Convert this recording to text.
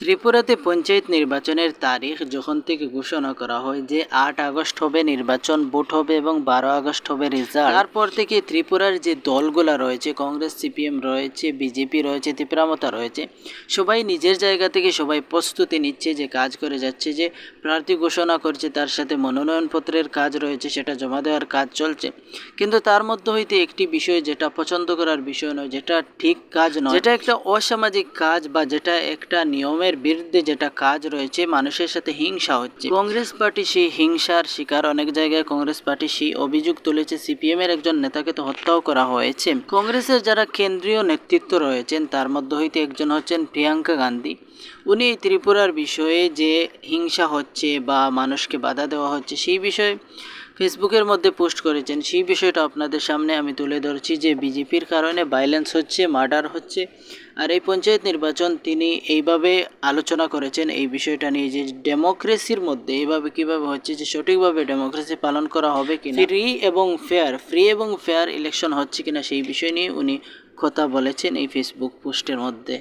ত্রিপুরাতে পঞ্চায়েত নির্বাচনের তারিখ যখন থেকে ঘোষণা করা হয় যে আট আগস্ট হবে নির্বাচন, ভোট হবে এবং বারো আগস্ট হবে রেজাল্ট তারপর থেকে ত্রিপুরার যে দলগুলা রয়েছে, কংগ্রেস, সিপিএম রয়েছে, বিজেপি রয়েছে ত্রিপুরামতা রয়েছে, সবাই নিজের জায়গা থেকে সবাই প্রস্তুতি নিচ্ছে যে কাজ করে যাচ্ছে, যে প্রার্থী ঘোষণা করছে, তার সাথে মনোনয়নপত্রের কাজ রয়েছে, সেটা জমা দেওয়ার কাজ চলছে। কিন্তু তার মধ্যে হইতে একটি বিষয় যেটা পছন্দ করার বিষয় নয়, যেটা ঠিক কাজ নয়, যেটা একটা অসামাজিক কাজ বা যেটা একটা নিয়মের বিরুদ্ধে যেটা কাজ রয়েছে, মানুষের সাথে হিংসা হচ্ছে। কংগ্রেস পার্টি সেই হিংসার শিকার। অনেক জায়গায় কংগ্রেস পার্টি সেই অভিযোগ তুলেছে সিপিএম এর একজন নেতাকে তো হত্যাও করা হয়েছে। কংগ্রেসের যারা কেন্দ্রীয় নেতৃত্ব রয়েছেন, তার মধ্যে হইতে একজন হচ্ছেন প্রিয়াঙ্কা গান্ধী। উনি ত্রিপুরার বিষয়ে যে হিংসা হচ্ছে বা মানুষকে বাধা দেওয়া হচ্ছে, সেই বিষয়ে ফেসবুকের মধ্যে পোস্ট করেছেন। সেই বিষয়টা আপনাদের সামনে আমি তুলে ধরছি যে বিজেপির কারণে ভাইলেন্স হচ্ছে মার্ডার হচ্ছে। আর এই পঞ্চায়েত নির্বাচন তিনি এইভাবে আলোচনা করেছেন এই বিষয়টা নিয়ে যে ডেমোক্রেসির মধ্যে এইভাবে কীভাবে হচ্ছে, যে সঠিকভাবে ডেমোক্রেসি পালন করা হবে কিনা। ফ্রি এবং ফেয়ার ফ্রি এবং ফেয়ার ইলেকশন হচ্ছে কিনা সেই বিষয় নিয়ে উনি কথা বলেছেন এই ফেসবুক পোস্টের মধ্যে।